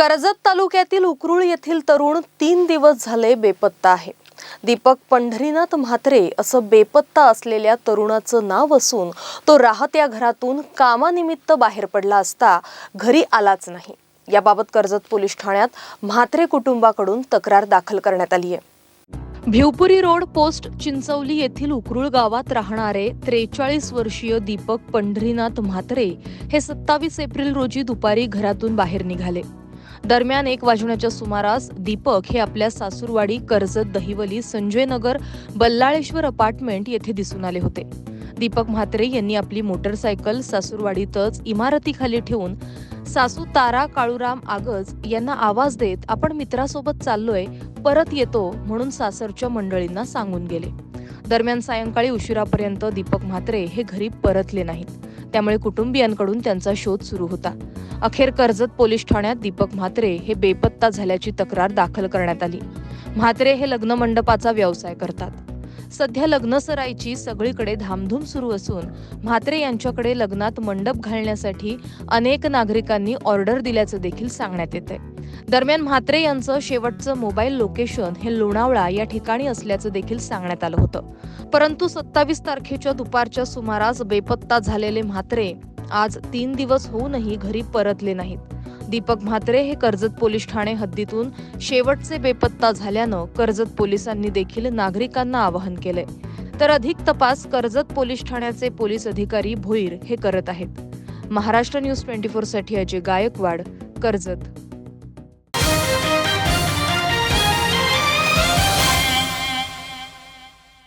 कर्जत तालुक्यातील उकरूळ येथील तरुण तीन दिवस झाले बेपत्ता आहे. दीपक पंढरीनाथ म्हात्रे असं बेपत्ता असलेल्या तरुणाचं नाव असून तो राहत्या घरातून कामानिमित्त बाहेर पडला असता घरी आलाच नाही. याबाबत कर्जत पोलीस ठाण्यात म्हात्रे कुटुंबाकडून तक्रार दाखल करण्यात आली आहे. भिवपुरी रोड पोस्ट चिंचवली येथील उकरुळ गावात राहणारे त्रेचाळीस वर्षीय दीपक पंढरीनाथ म्हात्रे हे सत्तावीस एप्रिल रोजी दुपारी घरातून बाहेर निघाले. दरम्यान एक वाजण्याच्या सुमारास दीपक हे आपल्या सासूरवाडी कर्जत दहिवली संजय नगर बल्लाळेश्वर अपार्टमेंट येथे दिसून आले होते. दीपक म्हात्रे यांनी आपली मोटरसायकल सासूरवाडीतच इमारतीखाली ठेवून सासू तारा काळूराम आगज यांना आवाज देत आपण मित्रासोबत चाललोय परत येतो म्हणून सासरच्या मंडळींना सांगून गेले. दरम्यान सायंकाळी उशिरापर्यंत दीपक म्हात्रे हे घरी परतले नाहीत. त्यामुळे कुटुंबियांकडून त्यांचा शोध सुरू होता. अखेर कर्जत पोलीस ठाण्यात दीपक म्हात्रे हे बेपत्ता झाल्याची तक्रार दाखल करण्यात आली. म्हात्रे हे लग्न मंडपाचा व्यवसाय करतात. सध्या लग्न सराईची सगळीकडे धामधूम सुरू असून म्हात्रे यांच्याकडे लग्नात मंडप घालण्यासाठी अनेक नागरिकांनी ऑर्डर दिल्याचं देखील सांगण्यात येत दरम्यान म्हात्रे यांचं शेवटचं मोबाईल लोकेशन हे लोणावळा या ठिकाणी असल्याचं देखील सांगण्यात आलं होतं. परंतु सत्तावीस तारखेच्या दुपारच्या सुमारास बेपत्ता झालेले म्हात्रे आज तीन दिवस होऊनही घरी परतले नाहीत. दीपक म्हात्रे हे कर्जत पोलीस ठाणे हद्दीतून शेवटचे बेपत्ता झाल्यानं कर्जत पोलिसांनी देखील नागरिकांना आवाहन केलंय. तर अधिक तपास कर्जत पोलीस ठाण्याचे पोलीस अधिकारी भोईर हे करत आहेत. महाराष्ट्र न्यूज ट्वेंटी फोरसाठी अजय गायकवाड कर्जत.